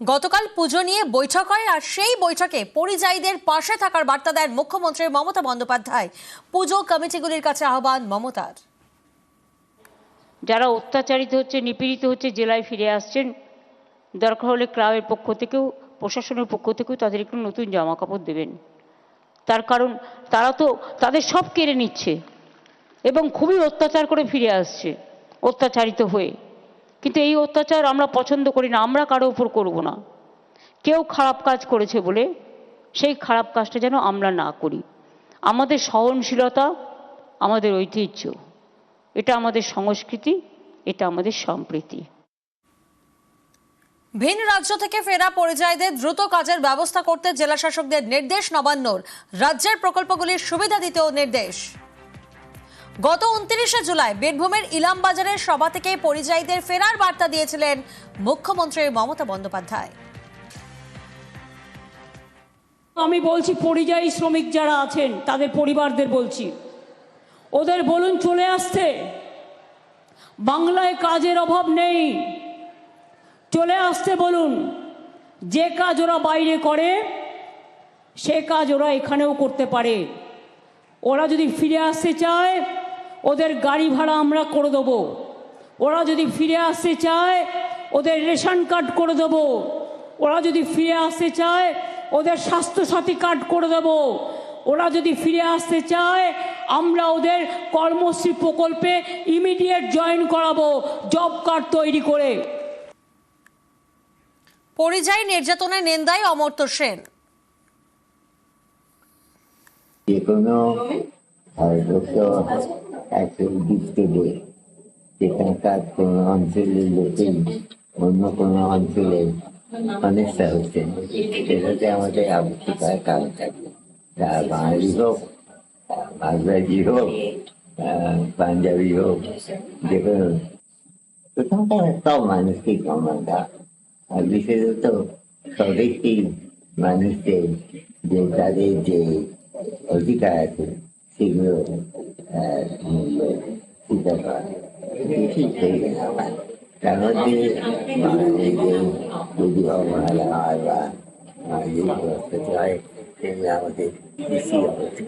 গতকাল পুজো নিয়ে বৈঠক হয় আর সেই বৈঠকে পরিযায়ীদের পাশে থাকার বার্তা দেন মুখ্যমন্ত্রী মমতা বন্দ্যোপাধ্যায়। পুজো কমিটিগুলির কাছে আহ্বান মমতার। যারা অত্যাচারিত হচ্ছে, নিপীড়িত হচ্ছে, জেলায় ফিরে আসছেন, দরকার হলে ক্লাবের পক্ষ থেকেও, প্রশাসনের পক্ষ থেকেও তাদের একটু নতুন জামা কাপড় দেবেন। তার কারণ, তারা তো তাদের সব কেড়ে নিচ্ছে এবং খুবই অত্যাচার করে ফিরে আসছে, অত্যাচারিত হয়ে। কিন্তু এই অত্যাচার আমরা পছন্দ করি না, আমরা কারও উপর করব না। কেউ খারাপ কাজ করেছে বলে সেই খারাপ কাজটা যেন আমরা না করি। আমাদের সহনশীলতা, আমাদের ঐতিহ্য, এটা আমাদের সংস্কৃতি, এটা আমাদের সম্প্রীতি। ভিন রাজ্য থেকে ফেরা পরিযায়ীদের দ্রুত কাজের ব্যবস্থা করতে জেলা শাসকদের নির্দেশ নবান্নর। রাজ্যের প্রকল্পগুলির সুবিধা দিতেও নির্দেশ। গত উনত্রিশে জুলাই বীরভূমের ইলামবাজারের সভা থেকে পরিযায়ীদের ফেরার বার্তা দিয়েছিলেন মুখ্যমন্ত্রী মমতা বন্দ্যোপাধ্যায়। আমি বলছি, পরিযায়ী শ্রমিক যারা আছেন, তাদের পরিবারদের বলছি। ওদের বলুন, চলে আসতে বাংলায় কাজের অভাব নেই। চলে আসতে বলুন। যে কাজ ওরা বাইরে করে, সে কাজ ওরা এখানেও করতে পারে। ওরা যদি ফিরে আসতে চায় ওদের গাড়ি ভাড়া আমরা করে দেবো। ওরা যদি ফিরে আসতে চায় ওদের রেশন কার্ড করে দেবো। ওরা যদি ফিরে আসতে চায় ওদের স্বাস্থ্যসাথী কার্ড করে দেবো। ওরা যদি ফিরে আসতে চায় আমরা ওদের কর্মশ্রী প্রকল্পে ইমিডিয়েট জয়েন করাবো জব কার্ড তৈরি করে। পরিযায়ী নির্যাতনের নিন্দায় অমর্ত্য সেন। যে কোনো একটা দিতে দেয় সেখানকার কোনো অঞ্চলের লোকেই অন্য কোনো অঞ্চলে অনেকটা হচ্ছে। সেটাতে আমাদের আবশ্যিক হয় কারণ থাকে তা বাঙালি হোক বাংলাদেশি হোক পাঞ্জাবি হোক, যে কোনো কোথাও সব মানুষকেই সম্মান আর বিশেষত স্বদেশী মানুষদের যে তাদের যে অধিকার আছে, সেগুলো အဲဒီဒီကဘာဒီကြည့်ပေးတာပါဒါတော့ဒီမာနေကိုဒီလိုအောင်လာအားပါအာယုကိုစကြိုက်သင်ရမသိဒီစီ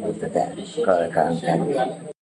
ကိုတက်ကောကံတန်